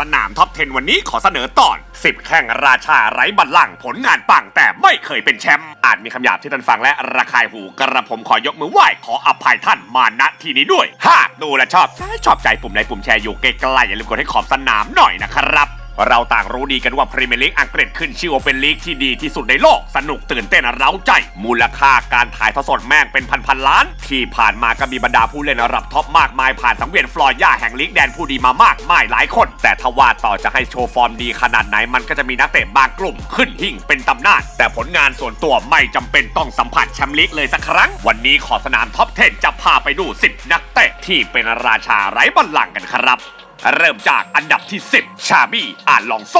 สนามท็อป 10 วันนี้ขอเสนอตอน 10 แข่งราชาไร้บัลลังก์ผลงานปังแต่ไม่เคยเป็นแชมป์อาจมีคำหยาบที่ท่านฟังและระคายหูกระผมขอยกมือไหว้ขออภัยท่านมาณที่นี้ด้วย หากดูและชอบชอบใจปุ่มไลค์ปุ่มแชร์อยู่ใกล้ๆอย่าลืมกดให้ขอบสนามหน่อยนะครับ เราต่างรู้ดีกันว่าพรีเมียร์ลีกอังกฤษขึ้นชื่อว่าเป็นลีกที่ดีที่สุดในโลก สนุกตื่นเต้นเร้าใจ มูลค่าการถ่ายทอดสดแม่งเป็นพันพันๆล้าน ที่ผ่านมาก็มีบรรดาผู้เล่นระดับท็อปมากมายผ่านสังเวียนฟลอร์ย่าแห่งลีกแดนผู้ดีมามากมายหลายคน แต่ถ้าว่าต่อจะให้โชว์ฟอร์มดีขนาดไหนมันก็จะมีนักเตะบางกลุ่ม ขึ้นหิ่งเป็นตำนานแต่ผลงานส่วนตัวไม่จำเป็นต้องสัมผัสแชมป์ลีกเลยสักครั้ง วันนี้ขอสนามท็อป10จะพาไปดู 10 นักเตะที่เป็นราชาไร้บัลลังก์กันครับ เริ่มจากอันดับที่ 10 ชาบี้อาลองโซ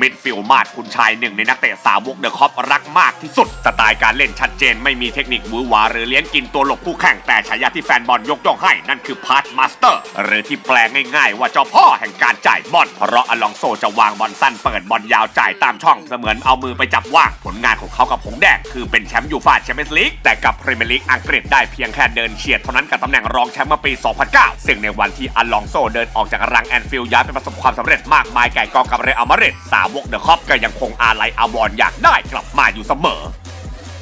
มิดฟิลด์มาดคุณชายหนึ่งในนักเตะสาวกเดอะคอปรักมากที่สุด สไตล์การเล่นชัดเจนไม่มีเทคนิคหวือหวาหรือเลี้ยงกินตัวหลบคู่แข่งแต่ฉายาที่แฟนบอลยกย่องให้ นั่นคือพาสมาสเตอร์ หรือที่แปลง่ายๆ ว่าเจ้าพ่อแห่งการจ่ายบอลเพราะอลองโซจะวางบอลสั้นเปิดบอลยาวจ่ายตามช่องเสมือนเอามือไปจับว่างผลงานของเขากับผงแดงคือเป็นแชมป์ยูฟ่าแชมเปี้ยนส์ลีกแต่กับพรีเมียร์ลีกอังกฤษได้เพียงแค่เดินเฉียดเท่านั้นกับตำแหน่งรองแชมป์เมื่อปี 2009 ซึ่งในวันที่อลองโซเดินออกจากรังแอนฟิลย้ายไปประสบความสำเร็จมากมายไก่กองกับเรอัลมาดริดสาวกเดอะคอปก็ยังคงอาลัยอาวรณ์อยากได้กลับมาอยู่เสมอ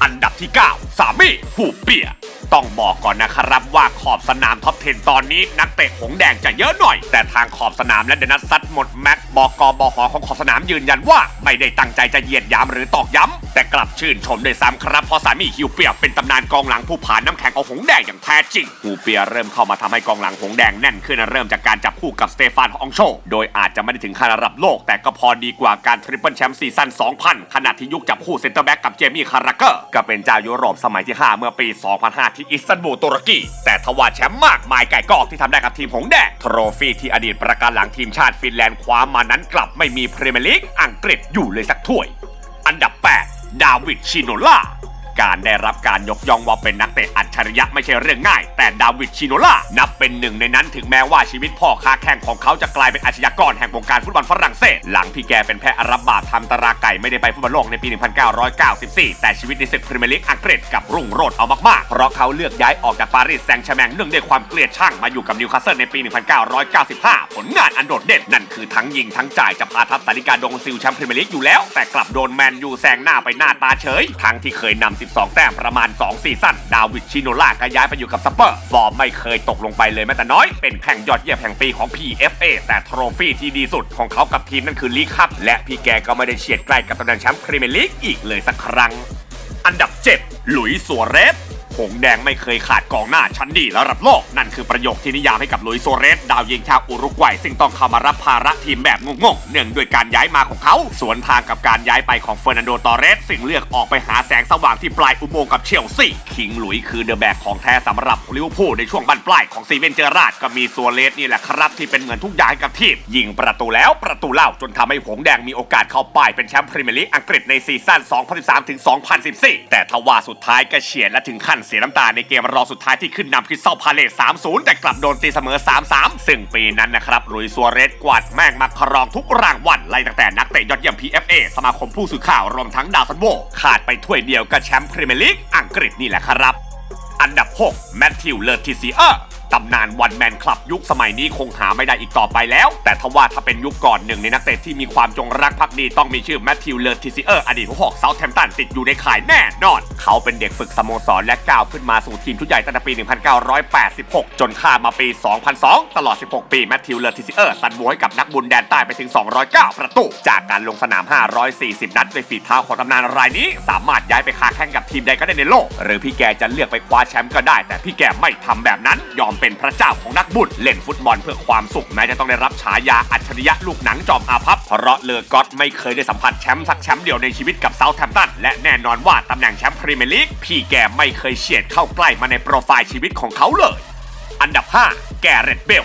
อันดับที่ 9 สามีหูเปีย ต้องบอกก่อนนะครับว่าขอบสนามท็อป 10 ตอนนี้นักเตะหงแดงจะเยอะหน่อย แต่ทางขอบสนามและเดนัสซัดหมดแม็กบอกบหอของขอบสนามยืนยันว่าไม่ได้ตั้งใจจะเหยียดยามหรือตอกย้ำแต่กลับชื่นชมด้วยซ้ำครับเพราะสามีฮิวเปียเป็นตำนานกองหลังผู้ผ่านน้ำแข็งของหงแดงอย่างแท้จริงฮูเปียเริ่มเข้ามาทำให้กองหลังหงแดงแน่นขึ้นเริ่มจากการจับคู่กับสเตฟานฮองโช โดยอาจจะไม่ได้ถึงขั้นระดับโลก แต่ก็พอดีกว่าการทริปเปิลแชมป์ซีซั่น2000 ขณะที่ยุคจับคู่เซนเตอร์แบ็กกับเจมี่คาราเกอร์ก็เป็นเจ้ายุโรปสมัยที่ 5 เมื่อปี 2005 ที่อิสตันบูลตุรกี แต่ทว่าแชมป์มากมายไก่กอกที่ทำได้กับทีมหงแดงโทรฟี่ที่อดีตประการหลังทีมชาติฟินแลนด์คว้ามานั้นกลับไม่มีพรีเมียร์ลีกอังกฤษอยู่เลยสักถ้วย อันดับ 8 ดาวิดชิโนล่า การได้รับการยกย่องว่าเป็นนักเตะอัจฉริยะไม่ใช่เรื่องง่าย แต่ดาวิดชิโนล่านับเป็นหนึ่งในนั้นถึงแม้ว่าชีวิตพ่อค้าแข่งของเขาจะกลายเป็นอาชญากรแห่งวงการฟุตบอลฝรั่งเศส หลังที่แกเป็นแพะรับบาปทำตราไก่ไม่ได้ไปฟุตบอลโลกในปี 1994 แต่ชีวิตในศึกพรีเมียร์ลีกอังกฤษกับรุ่งโรจน์เอามากๆ เพราะเขาเลือกย้ายออกจากปารีสแซงต์แชร์แมงเนื่องด้วยความเกลียดชังมาอยู่กับนิวคาสเซิลในปี 1995 ผลงานอันโดดเด่นนั่นคือทั้งยิงทั้งจ่ายจะพาทัพสาริกาดงซิลแชมป์พรีเมียร์ลีกอยู่แล้วแต่กลับโดนแมนยูแซงหน้าไปหน้าตาเฉยทั้งที่เคยนำ12 แต้มประมาณ 2 ซีซั่น ดาวิดชิโนล่าก็ย้ายไปอยู่กับสเปอร์ ฟอร์มไม่เคยตกลงไปเลยแม้แต่น้อย เป็นแข่งยอดเยี่ยมแห่งปีของ PFA แต่โทรฟี่ที่ดีสุดของเขากับทีมนั่นคือลีกคัพและพี่แกก็ไม่ได้เฉียดใกล้กับตำแหน่งแชมป์พรีเมียร์ลีกอีกเลยสักครั้ง อันดับ 7 หลุยส์สัวเรส งแดงไม่เคยขาดกองหน้าชั้นดีระดับโลก นั่นคือประโยคที่นิยามให้กับลุยโซเรส ดาวยิงชาวอุรุกวัย ซึ่งต้องเข้ามารับภาระทีมแบบงงๆเนื่องด้วยการย้ายมาของเขา สวนทางกับการย้ายไปของเฟอร์นันโดตอเรส ซึ่งเลือกออกไปหาแสงสว่างที่ปลายอุโมงค์กับเชลซีคิงหลุยคือเดอะแบกของแท้สำหรับลิเวอร์พูลในช่วงบั้นปลายของซีเวนเจอราดก็มีโซเรสนี่แหละครับที่เป็นเหมือนทุกอย่างให้กับทีมยิงประตูแล้วประตูเล่าจนทำให้หงแดงมีโอกาสเข้าป้ายเป็นแชมป์พรีเมียร์ลีกอังกฤษในซีซั่น2013-2014แต่ทว่าสุดท้ายก็เฉียดและถึงขั้นเสียน้ำตาในเกมรองสุดท้ายที่ขึ้นนำคริสตัลพาเลส3-0 แต่กลับโดนตีเสมอ 3-3 ซึ่งปีนั้นนะครับหลุยส์ซัวเรสกวาดแม่งมาครองทุกรางวัลไล่ตั้งแต่นักเตะยอดเยี่ยม PFA สมาคมผู้สื่อข่าวรวมทั้งดาวซันโวขาดไปถ้วยเดียวกับแชมป์พรีเมียร์ลีกอังกฤษนี่แหละครับ อันดับ 6 แมทธิว เลอร์ติซีเออร์ ตำนานวันแมนคลับยุคสมัยนี้คงหาไม่ได้อีกต่อไปแล้ว แต่ทว่าถ้าเป็นยุคก่อนหนึ่งในนักเตะที่มีความจงรักภักดีต้องมีชื่อแมทธิวเลอร์ติซีเออร์อดีตผู้หอกเซาท์แฮมป์ตันติดอยู่ในข่ายแน่นอน เขาเป็นเด็กฝึกสโมสรและก้าวขึ้นมาสู่ทีมชุดใหญ่ตั้งแต่ปี 1986 จนข้ามมาปี 2002 ตลอด 16 ปีแมทธิวเลอร์ติซีเออร์สันโวยกับนักบุญแดนใต้ไปถึง 209 ประตู จากการลงสนาม 540 นัดด้วยฝีเท้าของตำนานรายนี้ สามารถย้ายไปค้าแข่งกับทีมใดก็ได้ในโลก หรือพี่แกจะเลือกไปคว้าแชมป์ก็ได้ แต่พี่แกไม่ทำแบบนั้นยอมเป็นพระเจ้าของนักบุญเล่นฟุตบอลเพื่อความสุขแม้จะต้องได้รับฉายาอัจฉริยะลูกหนังจอมอาภัพเพราะเลอก็ตไม่เคยได้สัมผัสแชมป์สักแชมป์เดียวในชีวิตกับเซาท์แฮมป์ตันและแน่นอนว่าตำแหน่งแชมป์พรีเมียร์ลีกพี่แกไม่เคยเฉียดเข้าใกล้มาในโปรไฟล์ชีวิตของเขาเลย อันดับ 5 แกเรตเบล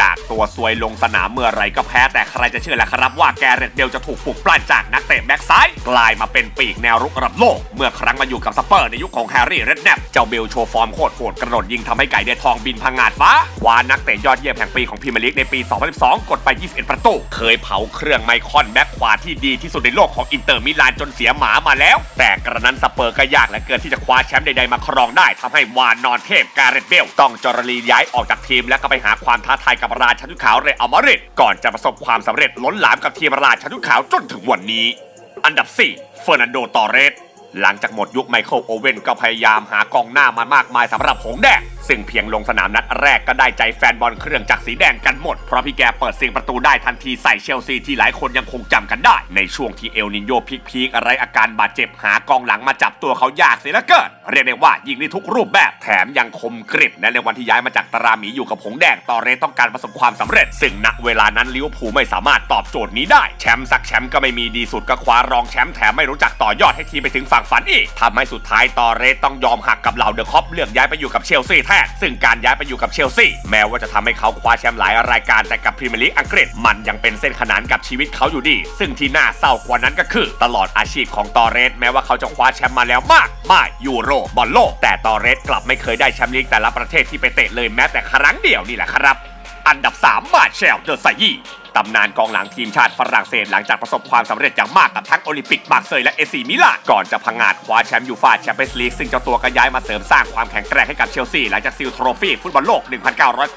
จากตัวซวยลงสนามเมื่อไรก็แพ้ แต่ใครจะเชื่อแหละครับว่าแกเรตเบลจะถูกปลุกปล้านจากนักเตะแบ็กซ้ายกลายมาเป็นปีกแนวรุกระดับโลก เมื่อครั้งมาอยู่กับสเปอร์ในยุคของแฮร์รี่เรดแนปเจ้าเบลโชว์ฟอร์มโคตรโหดกระโดดยิงทำให้ไก่เดือทองบินพังงาดฟ้าคว้านักเตะยอดเยี่ยมแห่งปีของพรีเมียร์ลีกในปี 2012 กดไป 21 ประตู เคยเผาเครื่องไมคอนแบ็กขวาที่ดีที่สุดในโลกของอินเตอร์มิลานจนเสียหมามาแล้ว แต่กระนั้นสเปอร์ก็ยากเหลือเกินที่จะคว้าแชมป์ใดๆมาครองได้ทำให้วานนอนเทพการเรตเบลต้องจรลีย้ายออกจากทีมและก็ไปหาความท้าทายกับราชันชุขาวเรอัลมาริดก่อนจะประสบความสำเร็จล้นหลามกับทีมราชันชุขาวจนถึงวันนี้ อันดับ 4 เฟอร์นันโดตอเรส หลังจากหมดยุคไมเคิลโอเว่นก็พยายามหากองหน้ามามากมายสำหรับหงแดงซึ่งเพียงลงสนามนัดแรกก็ได้ใจแฟนบอลเครื่องจักรสีแดงกันหมด เพราะพี่แกเปิดเสียงประตูได้ทันทีใส่เชลซีที่หลายคนยังคงจำกันได้ ในช่วงที่เอลนินโยพีคๆอะไรอาการบาดเจ็บหากองหลังมาจับตัวเขายากเสียลือเกินเรียกได้ว่ายิงได้ทุกรูปแบบแถมยังคมกริบและในวันที่ย้ายมาจากตาราหมีอยู่กับหงแดงตอเรต้องการประสบความสำเร็จ ซึ่งณเวลานั้นลิเวอร์พูลไม่สามารถตอบโจทย์นี้ได้แชมป์สักแชมป์ก็ไม่มีดีสุดก็คว้ารองแชมป์แถมไม่รู้จักต่อยอดให้ทีมไปถึงฝั่งฝันอีกทำให้สุดท้ายตอเรสต้องยอมหักกับเหล่าเดอะคอปเลือกย้ายไปอยู่กับเชลซีแทนซึ่งการย้ายไปอยู่กับเชลซีแม้ว่าจะทำให้เขาคว้าแชมป์หลายรายการแต่กับพรีเมียร์ลีกอังกฤษมันยังเป็นเส้นขนานกับชีวิตเขาอยู่ดี ซึ่งที่น่าเศร้ากว่านั้นก็คือ ตลอดอาชีพของตอเรสแม้ว่าเขาจะคว้าแชมป์มาแล้วมากมายยูโรบอลโลกแต่ตอเรสกลับไม่เคยได้แชมป์ลีกแต่ละประเทศที่ไปเตะเลยแม้แต่ครั้งเดียวนี่แหละครับ อันดับ 3 มาเชลเดอร์ไซยี่ ตำนานกองหลังทีมชาติฝรั่งเศสหลังจากประสบความสำเร็จอย่างมากกับทั้งโอลิมปิกมาร์เซยและเอซีมิลานก่อนจะพังงาดคว้าแชมป์ยูฟ่าแชมเปี้ยนส์ลีกซึ่งเจ้าตัวก็ย้ายมาเสริมสร้างความแข็งแกร่งให้กับเชลซีหลังจากซิลโทรฟี่ฟุตบอลโลก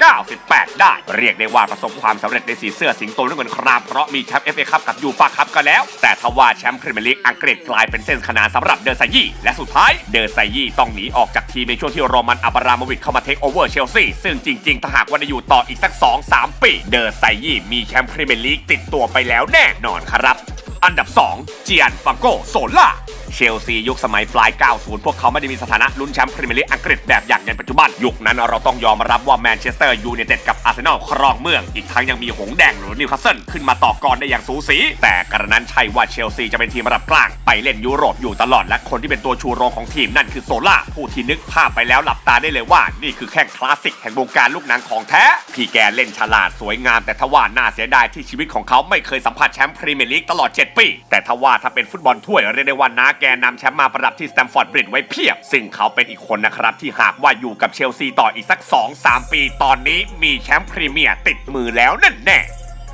1998 ได้ เรียกได้ว่าประสบความสำเร็จในสีเสื้อสิงโตน้ำเงินครามเพราะมีแชมป์เอฟเอคัพกับยูฟ่าคัพก็แล้ว แต่ทว่าแชมป์พรีเมียร์ลีกอังกฤษกลายเป็นเส้นขนานสำหรับเดอร์ไซยี่และสุดท้ายเดอร์ไซยี่ต้องหนีออกจากทีมในช่วงที่โรมันอับราโมวิชเข้ามาเทคโอเวอร์เชลซีซึ่งจริงๆถ้าหากว่าได้อยู่ต่ออีกสัก 2-3 ปี เดอร์ไซยี่มีแชมป์พรีเมียร์ลีกติดตัวไปแล้วแน่นอนครับ อันดับ 2 เจียนฟังโกโซล่าเชลซียุคสมัยปลาย 90 พวกเขาไม่ได้มีสถานะลุ้นแชมป์พรีเมียร์ลีกอังกฤษแบบอย่างในปัจจุบัน ยุคนั้นเราต้องยอมรับว่าแมนเชสเตอร์ยูไนเต็ดกับอาร์เซนอลครองเมือง อีกทั้งยังมีหงแดงหรือนิวคาสเซิลขึ้นมาต่อกรได้อย่างสูสี แต่กระนั้นใช่ว่าเชลซีจะเป็นทีมระดับกลาง ไปเล่นยุโรปอยู่ตลอดและคนที่เป็นตัวชูโรงของทีมนั่นคือโซล่าผู้ที่นึกภาพไปแล้วหลับตาได้เลยว่า นี่คือแข้งคลาสสิกแห่งวงการลูกหนังของแท้พี่แกเล่นฉลาดสวยงาม แต่ทว่าน่าเสียดายที่ชีวิตของเขาไม่เคยสัมผัสแชมป์พรีเมียร์ลีกตลอด 7 ปี แต่ทว่าถ้าเป็นฟุตบอลถ้วยเรียกได้ว่านาแกนำแชมป์มาประดับที่สแตมฟอร์ดบริดจ์ไว้เพียบ ซึ่งเขาเป็นอีกคนนะครับ ที่หากว่าอยู่กับเชลซีต่ออีกสัก 2-3 ปีตอนนี้มีแชมป์พรีเมียร์ติดมือแล้วนั่นแน่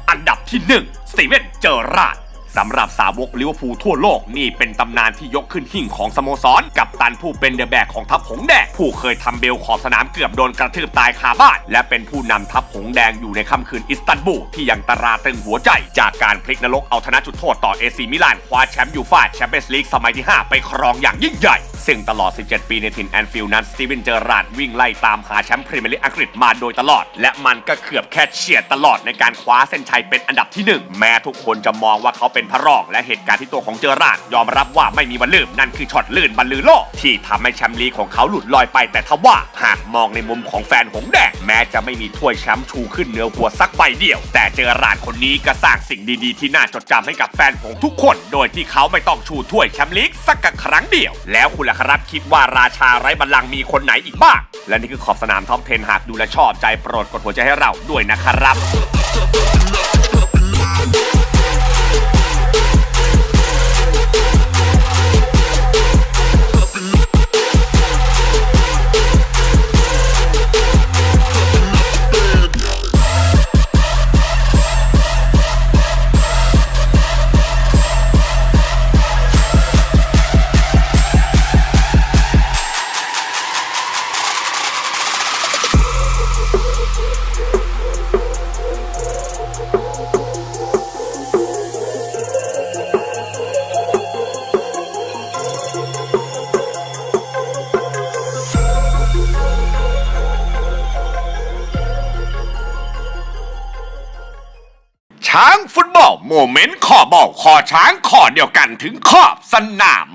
อันดับที่ 1สตีเวนเจอราร์ด สำหรับสาวกลิเวอร์พูลทั่วโลกนี่เป็นตำนานที่ยกขึ้นหิ่งของสโมสร กับตันผู้เป็นเดอะแบกของทัพหงแดง ผู้เคยทำเบลขอบสนามเกือบโดนกระทืบตายคาบ้าน และเป็นผู้นำทัพหงแดงอยู่ในค่ำคืนอิสตันบูลที่ยังตราตรึงหัวใจ จากการพลิกนรกเอาชนะจุดโทษต่อเอซีมิลานคว้าแชมป์ยูฟ่าแชมเปี้ยนส์ลีกสมัยที่ 5 ไปครองอย่างยิ่งใหญ่ ซึ่งตลอด 17 ปีในถิ่นแอนฟิลด์นั้นสตีเวนเจอราร์ดวิ่งไล่ตามหาแชมป์พรีเมียร์ลีกอังกฤษมาโดยตลอด และมันก็เกือบแค่เฉียดตลอดในการคว้าเส้นชัยเป็นอันดับที่หนึ่งแม้ทุกคนจะมองว่าเขาเป็นพระรองและเหตุการณ์ที่ตัวของเจอราร์ดยอมรับว่าไม่มีวันลืมนั่นคือช็อตลื่นบรรลือโลกที่ทำให้แชมป์ลีกของเขาหลุดลอยไป แต่ทว่าหากมองในมุมของแฟนหงแดงแม้จะไม่มีถ้วยแชมป์ชูขึ้นเหนือหัวสักใบเดียว แต่เจอราร์ดคนนี้ก็สร้างสิ่งดีๆ ที่น่าจดจำให้กับแฟนหงทุกคน โดยที่เขาไม่ต้องชูถ้วยแชมป์ลีกสักครั้งเดียว แล้วคุณล่ะครับคิดว่าราชาไร้บัลลังก์มีคนไหนอีกบ้าง และนี่คือขอบสนามท็อป10หากดูและชอบใจโปรดกดหัวใจให้เราด้วยนะครับ โมเมนต์ขอบอกขอช้างขอเดียวกันถึงขอบสนาม